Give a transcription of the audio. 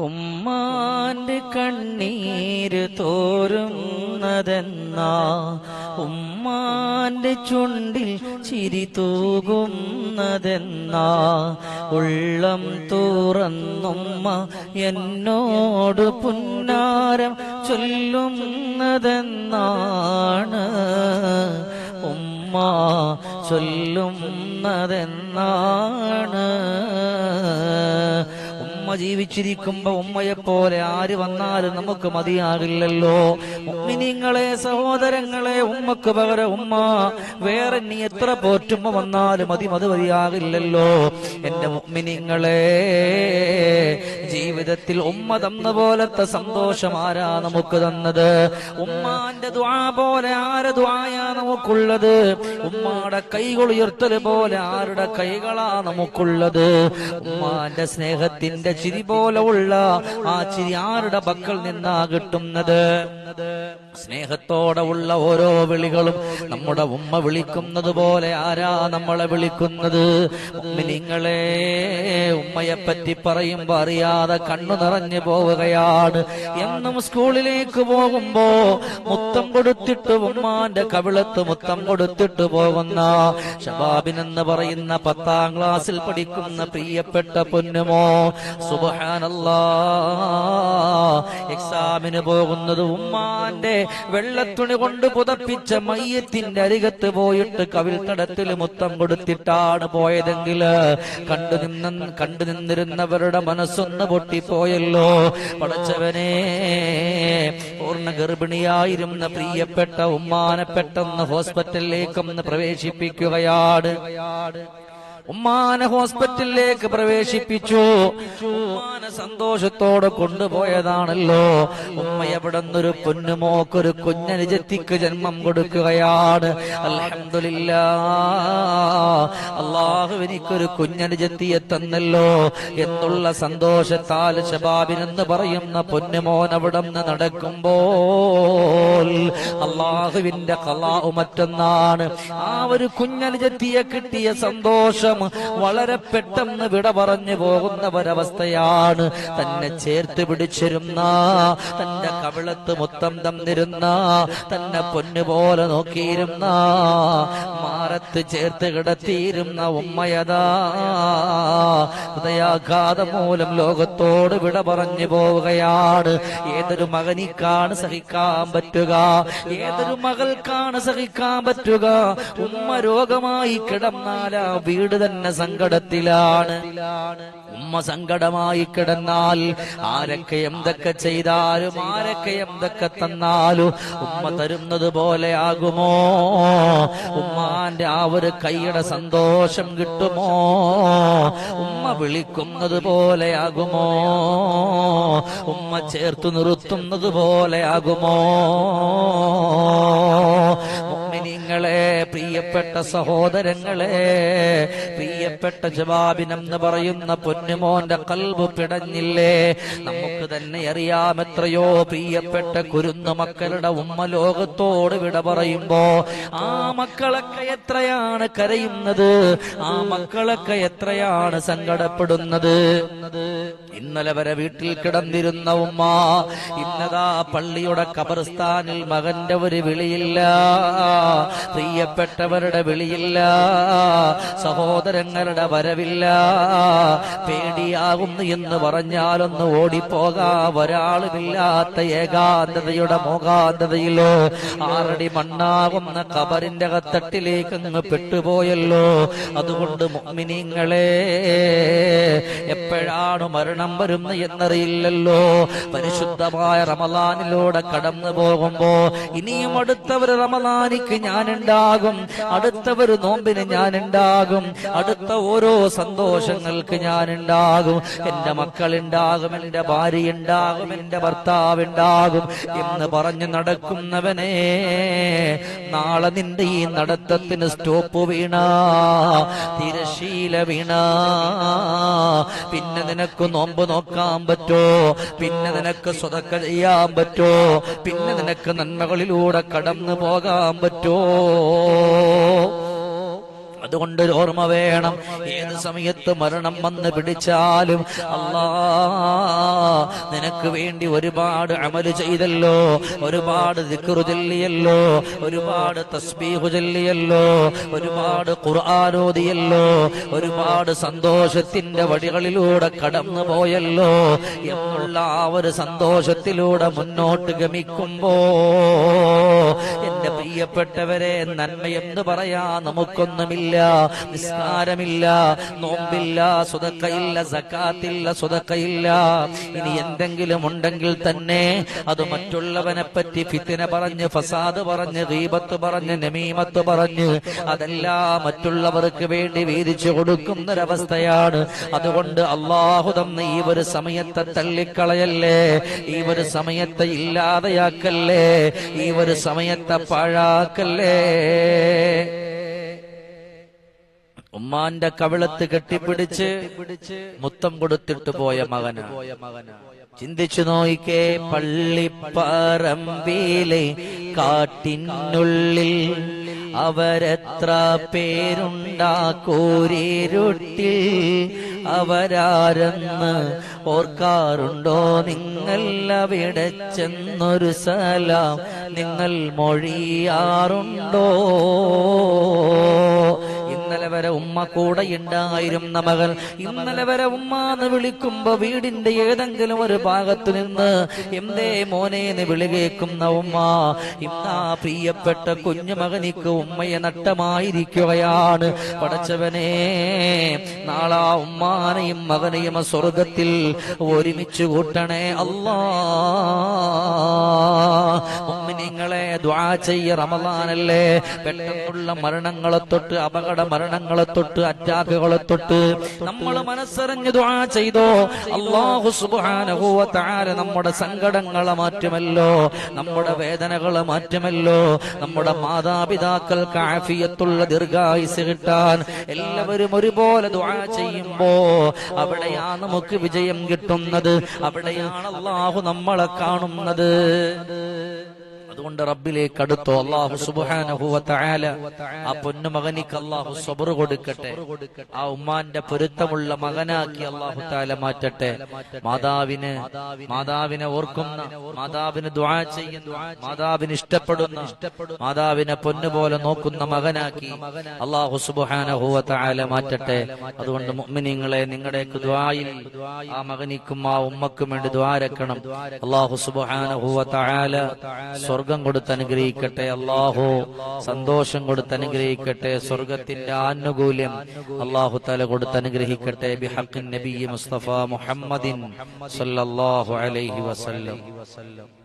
ഉമ്മാന്റെ കണ്ണീര് തോരുന്നതെന്നാ. ഉമ്മാന്റെ ചുണ്ടിൽ ചിരി തൂകുന്നതെന്നാ. ഉള്ളം തുറന്നുമ്മ എന്നോട് പുന്നാരം ചൊല്ലുന്നതെന്നാണ്. ഉമ്മ ചൊല്ലുന്നതെന്നാണ്. ഉമ്മ ജീവിച്ചിരിക്കുമ്പോ ഉമ്മയെ പോലെ ആര് വന്നാലും നമുക്ക് മതിയാകില്ലല്ലോ. ഉമ്മിനിങ്ങളെ സഹോദരങ്ങളെ ഉമ്മക്ക് പകരം ഉമ്മ. വേറെ നീ എത്ര പോറ്റുമ്പ വന്നാലും മതി മതി മതിയാകില്ലല്ലോ. എന്റെ ഉമ്മിനിങ്ങളെ ജീവിതത്തിൽ ഉമ്മ തന്ന പോലത്തെ സന്തോഷം ആരാ നമുക്ക് തന്നത്? ഉമ്മാന്റെ ദ്വാ പോലെ ആരെ ദ്വായാ നമുക്കുള്ളത്? ഉമ്മാടെ കൈകൾ ഉയർത്തൽ പോലെ ആരുടെ കൈകളാ നമുക്കുള്ളത്? ഉമ്മാന്റെ സ്നേഹത്തിന്റെ ചിരി പോലെ ഉള്ള ആ ചിരി ആരുടെ പക്കൽ നിന്നാ കിട്ടുന്നത്? സ്നേഹത്തോടെ ഉള്ള ഓരോ വിളികളും നമ്മുടെ ഉമ്മ വിളിക്കുന്നത് പോലെ ആരാ നമ്മളെ വിളിക്കുന്നത്? നിങ്ങളെ ഉമ്മയെ പറ്റി പറയുമ്പോ അറിയാതെ കണ്ണു നിറഞ്ഞു പോവുകയാണ്. എന്നും സ്കൂളിലേക്ക് പോകുമ്പോ മുത്തം കൊടുത്തിട്ട് ഉമ്മാന്റെ കവിളത്ത് മുത്തം കൊടുത്തിട്ട് പോകുന്ന ഷബാബിൻ എന്ന് പറയുന്ന പത്താം ക്ലാസ്സിൽ പഠിക്കുന്ന പ്രിയപ്പെട്ട പൊന്നുമോ എക്സാമിന് പോകുന്നത് ഉമ്മാന്റെ വെള്ളത്തുണി കൊണ്ട് പുതപ്പിച്ച മയ്യത്തിന്റെ അരികത്ത് പോയിട്ട് കവിൽ തടത്തിൽ മുത്തം കൊടുത്തിട്ടാണ് പോയതെങ്കിൽ കണ്ടു നിന്ന കണ്ടു നിന്നിരുന്നവരുടെ മനസ്സൊന്ന് പൊട്ടിപ്പോയല്ലോ. പടച്ചവനെ പൂർണ ഗർഭിണിയായിരുന്ന പ്രിയപ്പെട്ട ഉമ്മാനെ പെട്ടെന്ന് ഹോസ്പിറ്റലിലേക്കൊന്ന് പ്രവേശിപ്പിക്കുകയാണ്. ഉമ്മാനെ ഹോസ്പിറ്റലിലേക്ക് പ്രവേശിപ്പിച്ചു. ഉമ്മാനെ സന്തോഷത്തോടെ കൊണ്ടുപോയതാണല്ലോ. ഉമ്മ എവിടെ നിന്നൊരു പൊന്നുമോക്കൊരു കുഞ്ഞനുജത്തിക്ക് ജന്മം കൊടുക്കുകയാണ്. അൽഹംദുലില്ല. അള്ളാഹു എനിക്കൊരു കുഞ്ഞനുജത്തിയെ തന്നല്ലോ. എന്നുള്ള സന്തോഷത്താൽ ശബാബിനെന്ന് പറയുന്ന പൊന്നുമോൻ അവിടെ നിന്ന് നടക്കുമ്പോൾ അള്ളാഹുവിന്റെ കലാവ് മറ്റൊന്നാണ്. ആ ഒരു കുഞ്ഞനുജത്തിയെ കിട്ടിയ സന്തോഷം വളരെ പെട്ടെന്ന് വിട പറഞ്ഞു പോകുന്ന ഒരവസ്ഥയാണ്. തന്നെ ചേർത്ത് പിടിച്ചിരുന്ന തന്റെ കവിളത്ത് മുത്തം തന്നിരുന്ന തന്നെ പൊന്നുപോലെ നോക്കിയിരുന്ന. മാറത്ത് ചേർത്ത് കിടത്തിയിരുന്ന ഉമ്മയതാ. ഹൃദയാഘാതം മൂലം ലോകത്തോട് വിട പറഞ്ഞു പോവുകയാണ്. ഏതൊരു മകനിക്കാണ് സഹിക്കാൻ പറ്റുക? ഏതൊരു മകൾക്കാണ് സഹിക്കാൻ പറ്റുക? ഉമ്മ രോഗമായി കിടന്നാലാ വീട് തന്നെ സങ്കടത്തിലാണ്. ഉമ്മ സങ്കടമായി കിടന്നാൽ ആരൊക്കെ എന്തൊക്കെ ചെയ്താലും ആരൊക്കെ എന്തൊക്കെ തന്നാലും ഉമ്മ തരുന്നത് പോലെ ഉമ്മാന്റെ ആ ഒരു കൈയുടെ സന്തോഷം കിട്ടുമോ? ഉമ്മ വിളിക്കുന്നത് പോലെയാകുമോ ഉമ്മ ചേർത്ത് നിർത്തുന്നത് പോലെ മുഅ്മിനീങ്ങളെ പ്രിയപ്പെട്ട സഹോദരങ്ങളെ പ്രിയപ്പെട്ട ജവാബിനെന്ന് പറയുന്ന പൊന്നുമോന്റെ കൽവ് പിടഞ്ഞില്ലേ? നമുക്ക് തന്നെ അറിയാം എത്രയോ പ്രിയപ്പെട്ട കുരുന്നു മക്കളുടെ ഉമ്മ ലോകത്തോട് വിട പറയുമ്പോ ആ മക്കളൊക്കെ എത്രയാണ് കരയുന്നത്? ആ മക്കളൊക്കെ എത്രയാണ് സങ്കടപ്പെടുന്നത്? ഇന്നലെ വരെ വീട്ടിൽ കിടന്നിരുന്ന ഉമ്മ ഇന്നതാ പള്ളിയുടെ കബർസ്ഥാനിൽ മകന്റെ ഒരു വിളിയില്ല. പ്രിയപ്പെട്ടവരുടെ വിളിയില്ല സഹോദരങ്ങളുടെ വരവില്ല. പേടിയാകുന്നു എന്ന് പറഞ്ഞാലൊന്ന് ഓടിപ്പോകാ. ഒരാളുമില്ലാത്ത ഏകാന്തതയുടെ മോകാന്തതയിലോ ആറടി മണ്ണാകുന്ന കബറിന്റെ കത്തട്ടിലേക്ക് അങ്ങ് പെട്ടുപോയല്ലോ. അതുകൊണ്ട് മുഅ്മിനീങ്ങളെ എപ്പോഴാണ് മരണം വരുന്നത് എന്നറിയില്ലല്ലോ. പരിശുദ്ധമായ റമലാനിലൂടെ കടന്നു പോകുമ്പോ ഇനിയും അടുത്തവർ റമലാനിക്ക് ഞാനുണ്ടാകും. അടുത്തവർ നോമ്പിന് ഞാനുണ്ടാകും. അടുത്ത ഓരോ സന്തോഷങ്ങൾക്ക് ഞാനുണ്ടാകും. എന്റെ മക്കളുണ്ടാകും എന്റെ ഭാര്യ ഉണ്ടാകും എന്റെ ഭർത്താവ് ഉണ്ടാകും എന്ന് പറഞ്ഞു നടക്കുന്നവനെ നാളെ നിന്റെ ഈ നടത്തത്തിന് സ്റ്റോപ്പ് വീണ തിരശീല വീണ. പിന്നെ നിനക്ക് നോമ്പ് നോക്കാൻ പറ്റോ? പിന്നെ നിനക്ക് സ്വതക്ക ചെയ്യാൻ പറ്റോ? പിന്നെ നിനക്ക് നന്മകളിലൂടെ കടന്നു പോകാൻ പറ്റോ? അതുകൊണ്ട് ഓർമ്മ വേണം. ഏത് സമയത്ത് മരണം വന്ന് പിടിച്ചാലും അല്ലാ നിനക്ക് വേണ്ടി ഒരുപാട് അമൽ ചെയ്തല്ലോ. ഒരുപാട് ദിക്റു ചൊല്ലിയല്ലോ. ഒരുപാട് തസ്ബീഹു ചൊല്ലിയല്ലോ. ഒരുപാട് ഖുർആാനോദിയല്ലോ ഒരുപാട് സന്തോഷത്തിന്റെ വഴികളിലൂടെ കടന്നു പോയല്ലോ. എന്നുള്ള ആ ഒരു സന്തോഷത്തിലൂടെ മുന്നോട്ട് ഗമിക്കുമ്പോ എന്റെ പ്രിയപ്പെട്ടവരെ നന്മയെന്ന് പറയാ നമുക്കൊന്നുമില്ല. നിസ്കാരമില്ല നോമ്പില്ല സുതക്കയില്ല സക്കാത്തില്ല സുതക്കയില്ല ഇനി എന്തെങ്കിലും ഉണ്ടെങ്കിൽ തന്നെ അത് മറ്റുള്ളവനെ പറ്റി ഫിത്തിനെ പറഞ്ഞ് ഫസാദ് പറഞ്ഞ് ദീപത്ത് പറഞ്ഞ് നമീമത്ത് പറഞ്ഞ് അതെല്ലാം മറ്റുള്ളവർക്ക് വേണ്ടി വീതിച്ചു കൊടുക്കുന്നൊരവസ്ഥയാണ്. അതുകൊണ്ട് അള്ളാഹു തന്ന ഈ ഒരു സമയത്തെ തള്ളിക്കളയല്ലേ? ഈ ഒരു സമയത്തെ ഇല്ലാതെയാക്കല്ലേ? ഈ ഒരു സമയത്തെ പാഴാക്കല്ലേ? ഉമ്മാന്റെ കവിളത്ത് കെട്ടിപ്പിടിച്ച് മുത്തം കൊടുത്തിട്ട് പോയ മകന് ചിന്തിച്ചു നോയിക്കേ പള്ളിപ്പറമ്പിലെ കാട്ടിനുള്ളിൽ അവരെത്ര പേരുണ്ടാക്കൂരിരുട്ടിൽ അവരാരെന്ന് ഓർക്കാറുണ്ടോ? നിങ്ങൾ അവിടെ ചെന്നൊരു സലാം നിങ്ങൾ മൊഴിയാറുണ്ടോ? വരെ ഉമ്മ കൂടെ ഉണ്ടായിരുന്ന മകൾ ഇന്നലെ വരെ ഉമ്മ എന്ന് വിളിക്കുമ്പോ വീടിന്റെ ഏതെങ്കിലും ഒരു ഭാഗത്ത് നിന്ന് എന്തേ മോനെ എന്ന് വിളികേക്കുന്ന ഉമ്മ. ഇന്നാ പ്രിയപ്പെട്ട കുഞ്ഞുമകനിക്ക് ഉമ്മയെ നട്ടമായിരിക്കുകയാണ് പടച്ചവനെ നാളാ ഉമ്മാനെയും മകനെയും സ്വർഗത്തിൽ ഒരുമിച്ച് കൂട്ടണേ അല്ലാ. ദുആ ചെയ്യ റമദാനല്ലേ? പെട്ടെന്നുള്ള മരണങ്ങളെ തൊട്ട് അപകട മരണങ്ങളെ തൊട്ട് അറ്റാക്കുകളെ തൊട്ട് നമ്മൾ മനസ്സറിഞ്ഞ് ദുആ ചെയ്തോ? അല്ലാഹു സുബ്ഹാനഹു തആല നമ്മുടെ സങ്കടങ്ങളെ മാറ്റുമല്ലോ നമ്മുടെ വേദനകളെ മാറ്റുമല്ലോ നമ്മുടെ മാതാപിതാക്കൾക്ക് ആഫിയത്തുള്ള ദീർഘായുസ് കിട്ടാൻ എല്ലാവരും ഒരുപോലെ ദുആ ചെയ്യുമ്പോ അവിടെയാണ് നമുക്ക് വിജയം കിട്ടുന്നത് അവിടെയാണ് അള്ളാഹു നമ്മളെ കാണുന്നത്. അതുകൊണ്ട് റബ്ബിലേക്ക് അടുത്തോ? അള്ളാഹു സുബ്ഹാനഹു വ ആ പൊന്നു മകനിക്ക് അള്ളാഹു സബർ കൊടുക്കട്ടെ. ആ ഉമ്മാന്റെ പൊരുത്തമുള്ള മകനാക്കി അള്ളാഹു താല മാറ്റട്ടെ. മാതാവിന് മാതാവിനെ ഓർക്കുന്ന മാതാവിന് ദുആ ചെയ്യുന്ന മാതാവിന് ഇഷ്ടപ്പെടുന്ന മാതാവിനെ പൊന്നുപോലെ നോക്കുന്ന മകനാക്കി അള്ളാഹു സുബ്ഹാനഹു വ മാറ്റട്ടെ. അതുകൊണ്ട് മുഅ്മിനീങ്ങളെ നിങ്ങളുടെ ദുആയിൽ ആ മകനിക്കും ആ ഉമ്മക്കും വേണ്ടി ദ്വാരക്കണം അള്ളാഹു സുബ്ഹാനഹു വ തആല കൊടുത്ത് അനുഗ്രഹിക്കട്ടെ അള്ളാഹു സന്തോഷം കൊടുത്ത് അനുഗ്രഹിക്കട്ടെ സ്വർഗത്തിന്റെ ആനുകൂല്യം അള്ളാഹു തല കൊടുത്ത് അനുഗ്രഹിക്കട്ടെ ബിഹക്കിൻ നബി മുസ്തഫ മുഹമ്മദിൻ സല്ലല്ലാഹു അലൈഹി വസല്ലം.